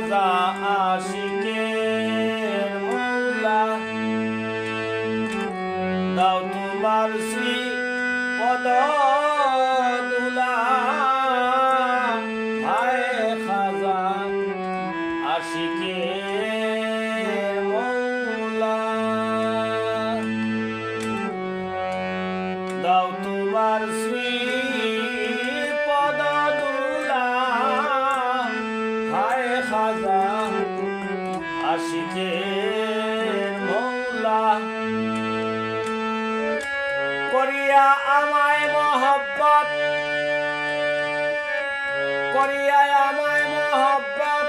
খাজা আশিকের মৌলা দাও তোমার শ্রী পদ দুলা আশিকের মৌলা? করিয়া আমায় মহব্বত। করিয়া আমায় মহব্বত।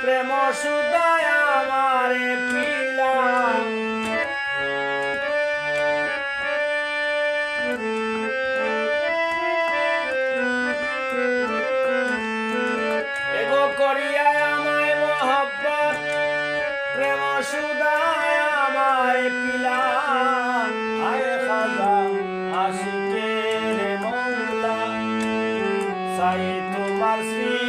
প্রেম সুদায় আমারে পিলা। আশিকের মৌলা সাই তোমার শ্রী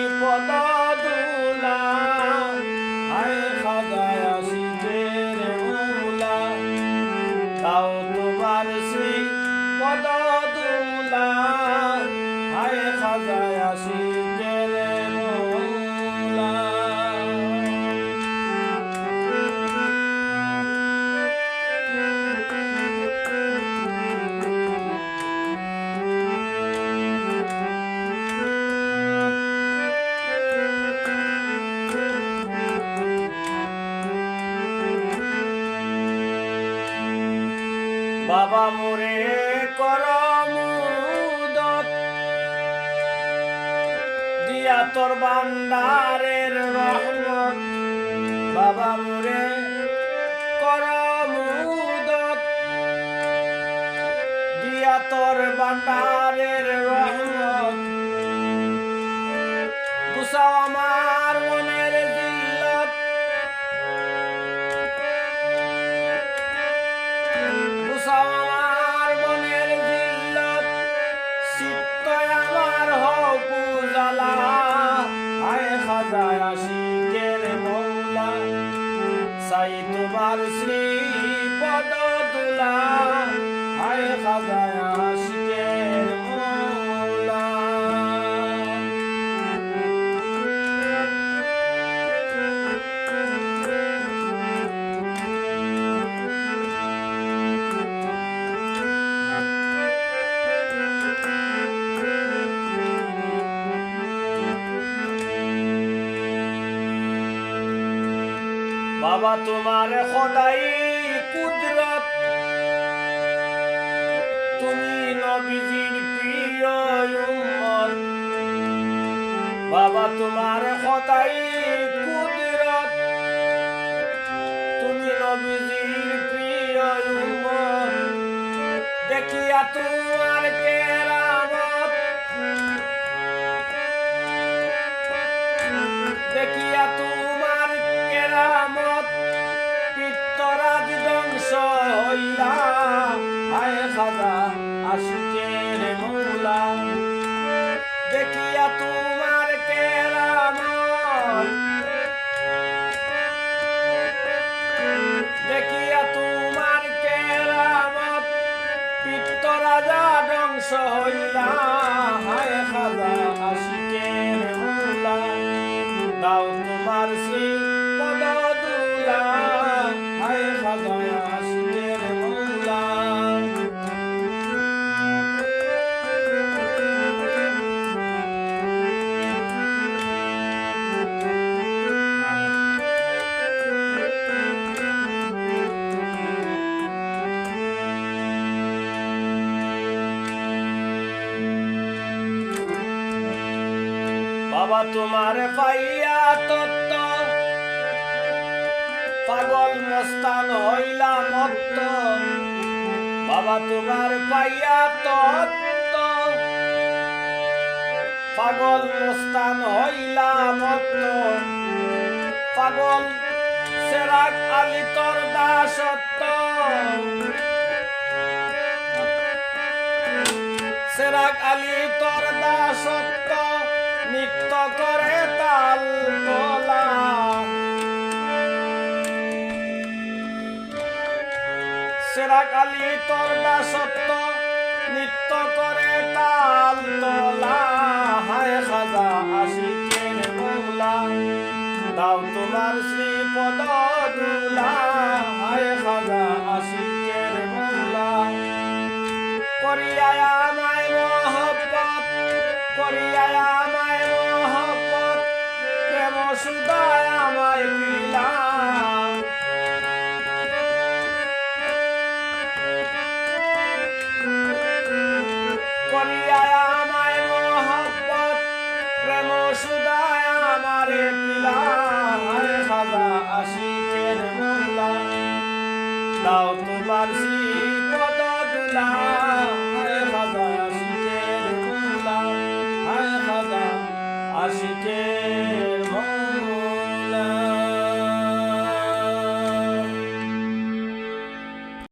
বাবা মোরে করমুদত দিয়া তোর বান্দারের বাবা মোরে করমুদত দিয়া তোর বান্দারের রহমত। কুসাও কুসাও আমার মনের দিলত আমার হক উজালা আয় খাজায় আশিকের মৌলা সাই তোমার শ্রী পদ তুলা আয় খাজায় আশিকের বাবা তোমার খোদাই কুদরত। তুমি নবীজির প্রিয় উম্মত। বাবা তোমার খোদাই কুদরত। তুমি নবীজির প্রিয় উম্মত। দেখিয়া তোমার কেরামত। দেখিয়া হইলা। হায় খাজা আশিকের মৌলা। দেখিয়া তোমার কেরাম দেখিয়া তোমার কেরামত। পিত্তরাজা ধ্বংস হইলা। বাবা তোমার পাইয়া তত্ত্ব পাগল মস্তান হইলা মত্ত। বাবা তোমার পাইয়া তত্ত্ব পাগল মস্তান হইলা মত্ত। পাগল সেরাক আলি তোর দাসত্ব। সেরাক আলী তোর দাসত্ব। নৃত্য করে তাল তোলা। সেরা কালী তোর দাসত্ব নৃত্য করে তাল তোলা। হায় খাজা আশিকের মোলা, দাও তোমার শ্রী পদা সুদায় আমায় পিলা করিয়া আমায় মহব্বত, প্রেম সুদায় আমারে পিলা হায় খাজা আশিকের মোল্লা, দাও তোমার শ্রী পদ দুলা